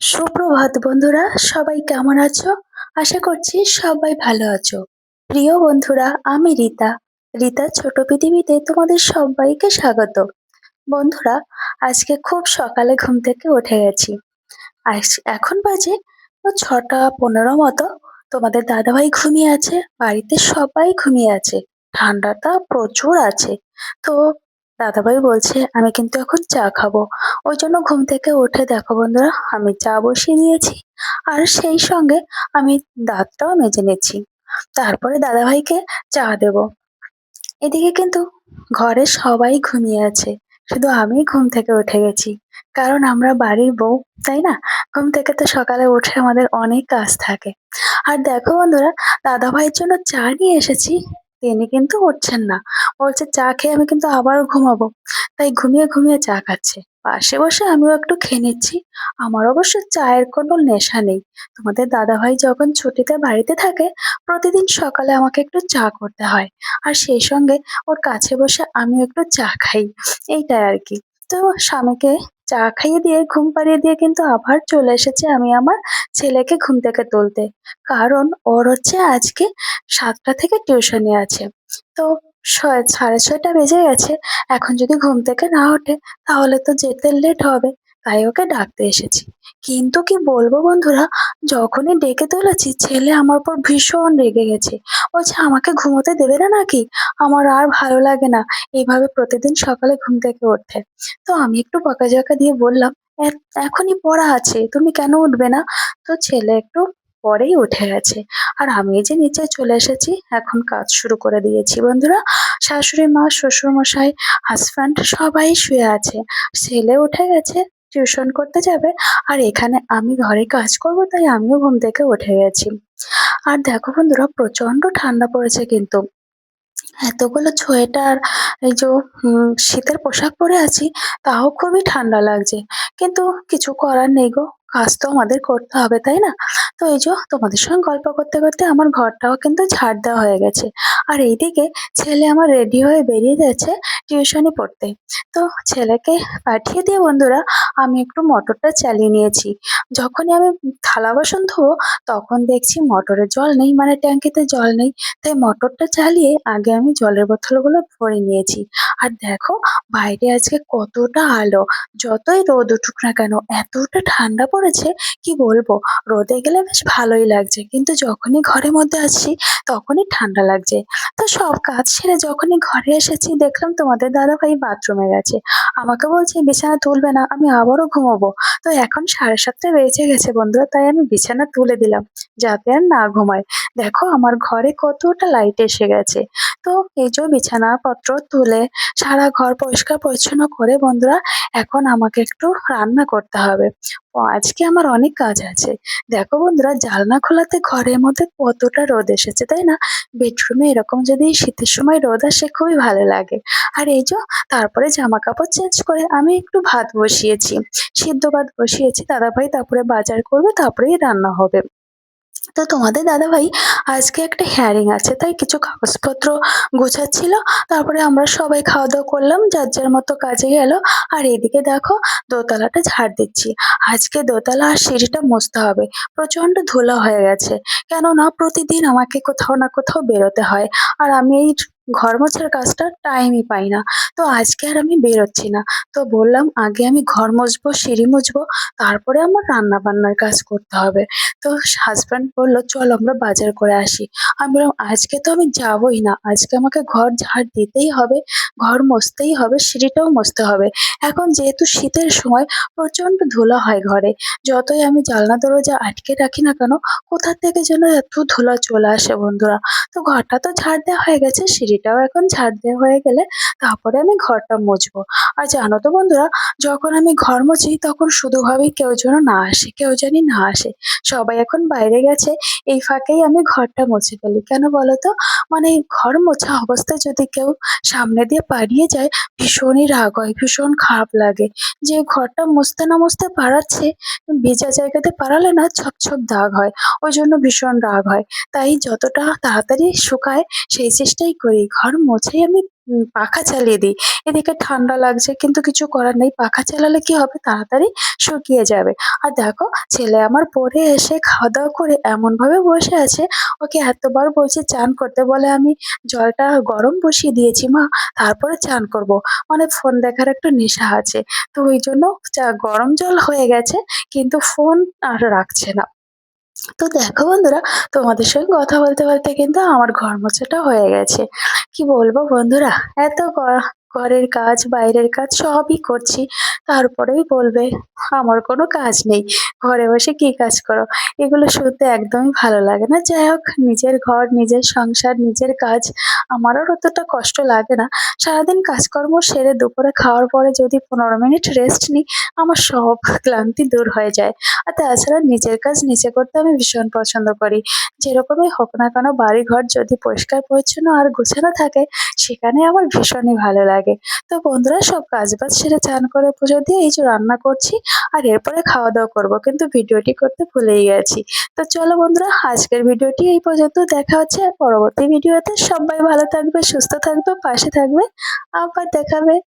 সুপ্রভাত বন্ধুরা, সবাই কেমন আছো? আশা করছি সবাই ভালো আছো। প্রিয় বন্ধুরা, আমি রীতা। রীতা ছোট পৃথিবীতে তোমাদের সবাইকে স্বাগত। বন্ধুরা, আজকে খুব সকালে ঘুম থেকে উঠে গেছি। এখন বাজে ছটা পনেরো মতো। তোমাদের দাদাভাই ঘুমিয়ে আছে, বাড়িতে সবাই ঘুমিয়ে আছে। ঠান্ডাটা প্রচুর আছে। তো দাদাভাই বলছে, আমি কিন্তু এখন চা খাব। ওই জন্য ঘুম থেকে উঠে দেখো বন্ধুরা, আমি চা বসিয়ে দিয়েছি আর সেই সঙ্গে আমি দাঁতটাও মেজে নিচ্ছি। তারপরে দাদাভাইকে চা দেব। এদিকে কিন্তু ঘরে সবাই ঘুমিয়ে আছে। শুধু আমি ঘুম থেকে উঠে গেছি। কারণ আমরা বাড়ির বউ, তাই না? ঘুম থেকে তো সকালে উঠে আমাদের অনেক কাজ থাকে। আর দেখো বন্ধুরা, দাদাভাইয়ের জন্য চা নিয়ে এসেছি। তিনি কিন্তু উঠছেন না। বলছে, চা খেয়ে আমি কিন্তু আবারও ঘুমাবো। তাই ঘুমিয়ে ঘুমিয়ে চা খাচ্ছে। পাশে বসে আমিও একটু খেয়ে নিচ্ছি। আমার অবশ্য চায়ের কোনো নেশা নেই। তোমাদের দাদা ভাই যখন ছুটিতে বাড়িতে থাকে, প্রতিদিন সকালে আমাকে একটু চা করতে হয়। আর সেই সঙ্গে ওর কাছে বসে আমিও একটু চা খাই। এইটাই আর কি। তো স্বামীকে চা খাইয়ে দিয়ে, ঘুম পাড়িয়ে দিয়ে কিন্তু আবার চলে এসেছে আমি আমার ছেলেকে ঘুম থেকে তুলতে। কারণ ওর হচ্ছে আজকে সাতটা থেকে টিউশনে আছে। তো সাড়ে ছয়টা বেজে গেছে। এখন যদি ঘুম থেকে না ওঠে, তাহলে তো যেতে লেট হবে। তাই ওকে ডাকতে এসেছি। কিন্তু কি বলব বন্ধুরা, যখনই ডেকে তুলেছি, ছেলে আমার উপর ভীষণ রেগে গেছে। বলছে, আমাকে ঘুমোতে দেবে না নাকি? আমার আর ভালো লাগে না। এইভাবে প্রতিদিন সকালে ঘুম থেকে উঠতে। তো আমি একটু বকাঝকা দিয়ে বললাম এখনই পড়া আছে, তুমি কেন উঠবে না? তো ছেলে একটু পরেই উঠে গেছে। আর আমি যে নিচে চলে এসেছি, এখন কাজ শুরু করে দিয়েছি। বন্ধুরা, শাশুড়ি মা শ্বশুর মশাই হাজব্যান্ড সবাই শুয়ে আছে। ছেলে উঠে গেছে টিউশন করতে যাবে। আর এখানে আমি ঘরে কাজ করব, তাই আমিও ঘুম থেকে উঠে গেছি। আর দেখো বন্ধুরা প্রচণ্ড ঠান্ডা পড়েছে কিন্তু। এতগুলো সোয়েটার, এই যে শীতের পোশাক পরে আছি, তাও খুবই ঠান্ডা লাগছে। কিন্তু কিছু করার নেই গো। কাজ তো আমাদের করতে হবে, তাই না? তো এই যে তোমাদের সঙ্গে গল্প করতে করতে আমার ঘরটাও কিন্তু ঝাড় দেওয়া হয়ে গেছে। আর এইদিকে ছেলে আমার রেডি হয়ে বেরিয়ে যাচ্ছে টিউশনি পড়তে। তো ছেলেকে পাঠিয়ে দিয়ে বন্ধুরা, আমি একটু মোটরটা চালিয়ে নিয়েছি। যখনই আমি থালা বাসন ধোবো, তখন দেখছি মোটরে জল নেই মানে ট্যাঙ্কিতে জল নেই। তাই মোটরটা চালিয়ে আগে আমি জলের বোতলগুলো ভরে নিয়েছি। আর দেখো, বাইরে আজকে কতটা আলো, যতই রোদ উঠুক না কেন, এতটা ঠান্ডা পড়েছে কি বলব? রোদে গেলে বেশ ভালোই লাগছে। কিন্তু যখনই ঘরের মধ্যে আসছি তখনই ঠান্ডা লাগছে। তো সব কাজ সেরে যখনই ঘরে এসেছি, দেখলাম তোমাদের দাদা ভাই বাথরুমে গেছে। আমাকে বলছে, বিছানা তুলবে না, আমি আবারও ঘুমাবো। তো এখন সাড়ে সাতটা বেজে গেছে বন্ধুরা, তাই আমি বিছানা তুলে দিলাম, যাতে আর না ঘুমায়। দেখো, আমার ঘরে কতটা লাইট এসে গেছে। তো এই যে বিছানাপত্র তুলে সারা ঘর পরিষ্কার পরিচ্ছন্ন করে বন্ধুরা, এখন আমাকে একটু রান্না করতে হবে। আজকে আমার অনেক কাজ আছে। দেখো বন্ধুরা জালনা খোলাতে ঘরের মধ্যে কতটা রোদ এসেছে, তাই না? বেডরুমে এরকম যদি শীতের সময় রোদ আসে, খুবই ভালো লাগে। আর এই যে, তারপরে জামা কাপড় চেঞ্জ করে আমি একটু ভাত বসিয়েছি। সিদ্ধ ভাত বসিয়েছি, দাদাভাই তারপরে বাজার করবে, তারপরেই রান্না হবে। তো তোমাদের দাদাভাই আজকে একটা হ্যারিং আছে, তাই কিছু কাগজপত্র গোছাচ্ছিল। তারপরে আমরা সবাই খাওয়া দাওয়া করলাম, যার যার মতো কাজে গেল। আর এদিকে দেখো, দোতলাটা ঝাড় দিচ্ছি। আজকে দোতলা আর সিঁড়িটা মুছতে হবে প্রচণ্ড ধুলা হয়ে গেছে। কেননা প্রতিদিন আমাকে কোথাও না কোথাও বেরোতে হয়। আর আমি এই ঘর মোছার কাজটা টাইমই পাই না। তো আজকে আর আমি বেরোচ্ছি না। তো বললাম, আগে আমি ঘর মুছবো, সিঁড়ি মুছবো, তারপরে আমার রান্না বান্নার কাজ করতে হবে। তো হাজব্যান্ড বলল, চল আমরা বাজার করে আসি। আমি বললাম, আজকে তো আমি যাবই না। আজকে আমাকে ঘর ঝাড় দিতেই হবে, ঘর মুছতেই হবে, সিঁড়িটাও মুছতে হবে। এখন যেহেতু শীতের সময় প্রচণ্ড ধুলো হয় ঘরে। যতই আমি জানলা দরজা আটকে রাখি না কেন, কোথা থেকে যেন এত ধুলো চলে আসে বন্ধুরা। তো ঘরটা তো ঝাড় দেওয়া হয়ে গেছে সিঁড়িটাও এখন ঝাড় দেওয়া হয়ে গেলে তারপরে আমি ঘরটা মুছবো। আর জানো তো বন্ধুরা, যখন আমি ঘর মুছি তখন শুধু ভাবি কেউ যেন না আসে, কেউ জানি না আসে। সবাই এখন বাইরে গেছে, এই ফাঁকেই আমি ঘরটা মুছে ফেলি। কেন বলো তো মানে ঘর মোছা অবস্থায় যদি কেউ সামনে দিয়ে পালিয়ে যায়, ভীষণই রাগ হয়, ভীষণ খারাপ লাগে। যে ঘরটা মুছতে না মুছতে পারাচ্ছে ভেজা জায়গাতে পারালে না ছপ ছপ দাগ হয়, ওই জন্য ভীষণ রাগ হয়। তাই যতটা তাড়াতাড়ি শুকায়, সেই চেষ্টাই করি। এই ঘর মোছে আমি পাখা চালিয়ে দিই। এদিকে ঠান্ডা লাগছে কিন্তু কিছু করার নেই। পাখা চালালে কি হবে তাড়াতাড়ি শুকিয়ে যাবে। আর দেখো ছেলে আমার পরে এসে খাওয়া-দাওয়া করে এমনভাবে বসে আছে, ওকে এতবার বলছে চান করতে বলে আমি জলটা গরম বসিয়ে দিয়েছি মা তারপরে চান করব। মানে ফোন দেখার একটু নেশা আছে। তো ওইজন্য চা গরম জল হয়ে গেছে কিন্তু ফোন আর রাখছে না। তো দেখো বন্ধুরা তোমাদের সঙ্গে কথা বলতে, বলতে কিন্তু আমার ঘর মোছাটা হয়ে গেছে। কি বলব বন্ধুরা এত ঘরের কাজ, বাইরের কাজ সবই করছি। তারপরেই বলবে আমার কোনো কাজ নেই। ঘরে বসে কি কাজ করো? এগুলো শুনতে একদমই ভালো লাগে না। যাই হোক নিজের ঘর, নিজের সংসার, নিজের কাজ আমার আর অতটা কষ্ট লাগে না। সারাদিন কাজকর্ম সেরে দুপুরে খাওয়ার পরে যদি ১৫ মিনিট রেস্ট নিই, আমার সব ক্লান্তি দূর হয়ে যায়। আর তাছাড়া নিজের কাজ নিজে করতে আমি ভীষণ পছন্দ করি। যেরকমই হোক না কেন বাড়িঘর যদি পরিষ্কার-পরিচ্ছন্ন আর গোছানো থাকে সেখানে আমার ভীষণই ভালো লাগে। তো বন্ধুরা সব কাজ-বাজ সেরে চান করে পুজো দিয়ে এই যে রান্না করছি আর এরপরে খাওয়া-দাওয়া করব। কিন্তু ভিডিওটি করতে ভুলেই গেছি। তো চলো বন্ধুরা আজকের ভিডিওটি এই পর্যন্ত। দেখা হচ্ছে পরবর্তী ভিডিওতে। সবাই ভালো থাকবে, সুস্থ থাকবে, পাশে থাকবে। আবার দেখা হবে।